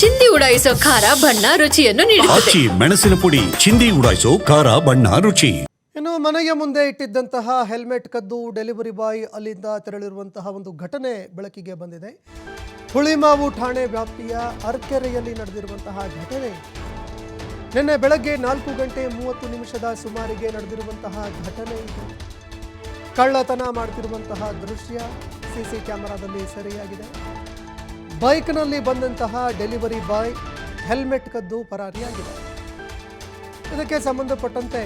ಚಿಂದಿ ಉಡಾಯಿಸೋ ಖಾರ ಬಣ್ಣ ರುಚಿಯನ್ನು ನೀಡುತ್ತದೆ. ಆಚಿ ಮೆಣಸಿನ ಪುಡಿ ಚಿಂದಿ ಉಡಾಯಿಸೋ ಖಾರ ಬಣ್ಣ ರುಚಿ. ಇನ್ನು ಮನೆಯ ಮುಂದೆ ಇಟ್ಟಿದ್ದಂತಹ ಹೆಲ್ಮೆಟ್ ಕದ್ದು ಡೆಲಿವರಿ ಬಾಯ್ ಅಲ್ಲಿಂದ ತೆರಳಿರುವಂತಹ ಒಂದು ಘಟನೆ ಬೆಳಕಿಗೆ ಬಂದಿದೆ. ಹುಳಿಮಾವು ಠಾಣೆ ವ್ಯಾಪ್ತಿಯ ಅರ್ಕೆರೆಯಲ್ಲಿ ನಡೆದಿರುವಂತಹ ಘಟನೆ. ನಿನ್ನೆ ಬೆಳಗ್ಗೆ ನಾಲ್ಕು ಗಂಟೆ ಮೂವತ್ತು ನಿಮಿಷದ ಸುಮಾರಿಗೆ ನಡೆದಿರುವಂತಹ ಘಟನೆ ಇದು. ಕಳ್ಳತನ ಮಾಡ್ತಿರುವಂತಹ ದೃಶ್ಯ ಸಿಸಿ ಕ್ಯಾಮೆರಾದಲ್ಲಿ ಸೆರೆಯಾಗಿದೆ. ಬೈಕ್ನಲ್ಲಿ ಬಂದಂತಹ ಡೆಲಿವರಿ ಬಾಯ್ ಹೆಲ್ಮೆಟ್ ಕದ್ದು ಪರಾರಿಯಾಗಿದೆ. ಇದಕ್ಕೆ ಸಂಬಂಧಪಟ್ಟಂತೆ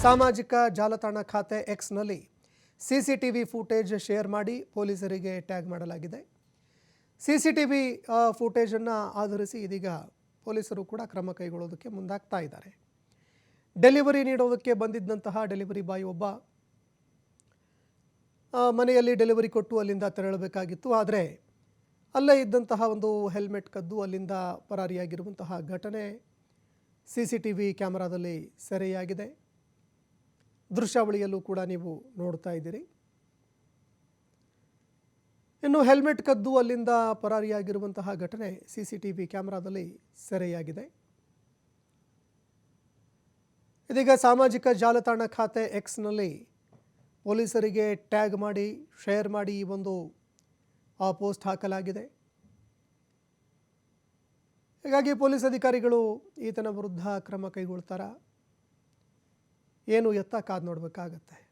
ಸಾಮಾಜಿಕ ಜಾಲತಾಣ ಖಾತೆ ಎಕ್ಸ್ನಲ್ಲಿ C C T V footage share ಮಾಡಿ ಪೊಲೀಸರಿಗೆ ಟ್ಯಾಗ್ ಮಾಡಲಾಗಿದೆ. ಸಿ ಸಿ ಟಿ ವಿ ಫೂಟೇಜನ್ನು ಆಧರಿಸಿ ಇದೀಗ ಪೊಲೀಸರು ಕೂಡ ಕ್ರಮ ಕೈಗೊಳ್ಳೋದಕ್ಕೆ ಮುಂದಾಗ್ತಾ ಇದ್ದಾರೆ. ಡೆಲಿವರಿ ನೀಡೋದಕ್ಕೆ ಬಂದಿದ್ದಂತಹ ಡೆಲಿವರಿ ಬಾಯ್ ಒಬ್ಬ ಮನೆಯಲ್ಲಿ ಡೆಲಿವರಿ ಕೊಟ್ಟು ಅಲ್ಲಿಂದ ತೆರಳಬೇಕಾಗಿತ್ತು. ಆದರೆ ಅಲ್ಲೇ ಇದ್ದಂತಹ ಒಂದು ಹೆಲ್ಮೆಟ್ ಕದ್ದು ಅಲ್ಲಿಂದ ಪರಾರಿಯಾಗಿರುವಂತಹ ಘಟನೆ ಸಿ ಸಿ ಟಿ ವಿ ಕ್ಯಾಮರಾದಲ್ಲಿ ಸೆರೆಯಾಗಿದೆ. ದೃಶ್ಯಾವಳಿಯಲ್ಲೂ ಕೂಡ ನೀವು ನೋಡ್ತಾ ಇದ್ದೀರಿ. ಇನ್ನು ಹೆಲ್ಮೆಟ್ ಕದ್ದು ಅಲ್ಲಿಂದ ಪರಾರಿಯಾಗಿರುವಂತಹ ಘಟನೆ ಸಿ ಸಿ ಟಿ ವಿ ಕ್ಯಾಮರಾದಲ್ಲಿ ಸೆರೆಯಾಗಿದೆ. ಇದೀಗ ಸಾಮಾಜಿಕ ಜಾಲತಾಣ ಖಾತೆ ಎಕ್ಸ್ನಲ್ಲಿ ಪೊಲೀಸರಿಗೆ ಟ್ಯಾಗ್ ಮಾಡಿ, ಶೇರ್ ಮಾಡಿ ಈ ಒಂದು ಆ ಪೋಸ್ಟ್ ಹಾಕಲಾಗಿದೆ. ಹೀಗಾಗಿ ಪೊಲೀಸ್ ಅಧಿಕಾರಿಗಳು ಈತನ ವಿರುದ್ಧ ಕ್ರಮ ಕೈಗೊಳ್ತಾರ? ಏನು ಎತ್ತ ಕಾದು ನೋಡಬೇಕಾಗತ್ತೆ?